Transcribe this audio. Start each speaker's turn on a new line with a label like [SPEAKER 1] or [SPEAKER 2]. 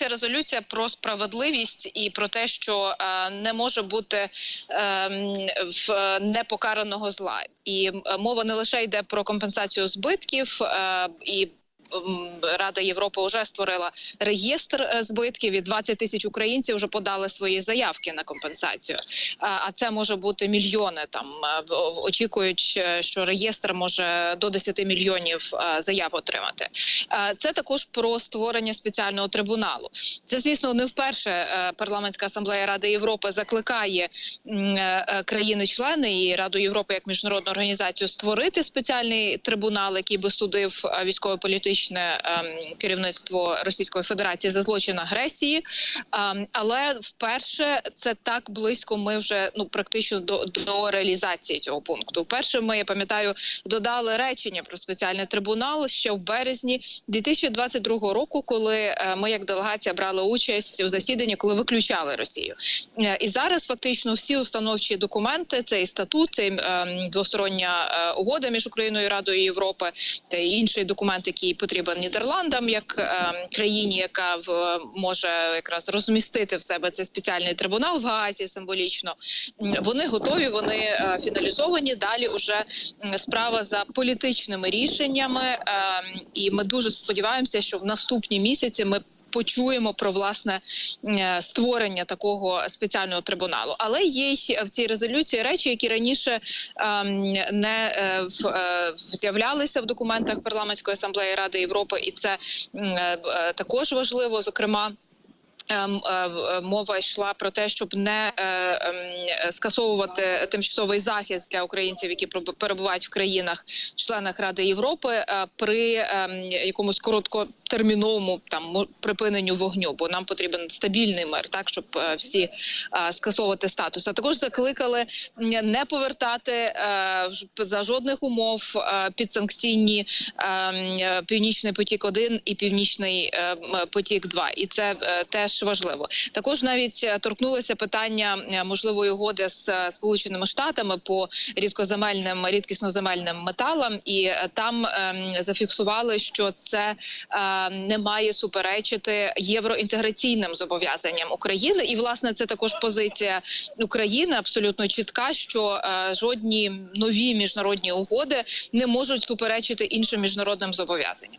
[SPEAKER 1] ця резолюція про справедливість і про те, що е, не може бути е, в е, непокараного зла. І е, мова не лише йде про компенсацію збитків і. Рада Європи вже створила реєстр е, збитків, і 20 тисяч українців вже подали свої заявки на компенсацію. А це може бути мільйони. Там е, очікують, е, що реєстр може до 10 мільйонів заяв отримати. Це також про створення спеціального трибуналу. Це, звісно, не вперше парламентська асамблея Ради Європи закликає країни-члени і Раду Європи як міжнародну організацію створити спеціальний трибунал, який би судив е, військово-політичне ем, керівництво Російської Федерації за злочин агресії. Ем, Але вперше це так близько. Ми вже ну практично до, до реалізації цього пункту. Вперше ми я пам'ятаю додали речення про спеціальний трибунал ще в березні 2022 року, коли е, ми як делегація брали участь у засіданні, коли виключали Росію. Е, І зараз фактично всі установчі документи, цей статут, цей ем, двостороння е, угода між Україною і Радою Європи та інший документ, який потрібен Нідерландам як е, країні, яка в може якраз розмістити в себе цей спеціальний трибунал в Гаазі символічно. Вони готові, вони е, фіналізовані. Далі уже справа за політичними рішеннями, е, і ми дуже сподіваємося, що в наступні місяці ми. Почуємо про власне е, створення такого спеціального трибуналу, але є в цій резолюції речі, які раніше ем, не е, е, з'являлися в документах парламентської асамблеї Ради Європи, і це також важливо. Зокрема. ем, Мова йшла про те, щоб не ем, скасовувати тимчасовий захист для українців, які перебувають в країнах-членах Ради Європи, при якомусь короткотерміновому там припиненню вогню, бо нам потрібен стабільний мир, так щоб е, всі е, скасовувати статус. А також закликали не повертати е, за жодних умов підсанкційні м, е, північний потік 1 і північний потік 2 І це теж важливо. Також навіть торкнулося питання можливої угоди з сполученими штатами по рідкоземельним рідкісноземельним металам, і там ем, зафіксували, що це не має суперечити євроінтеграційним зобов'язанням України. І власне це також позиція України абсолютно чітка, що е, жодні нові міжнародні угоди не можуть суперечити іншим міжнародним зобов'язанням.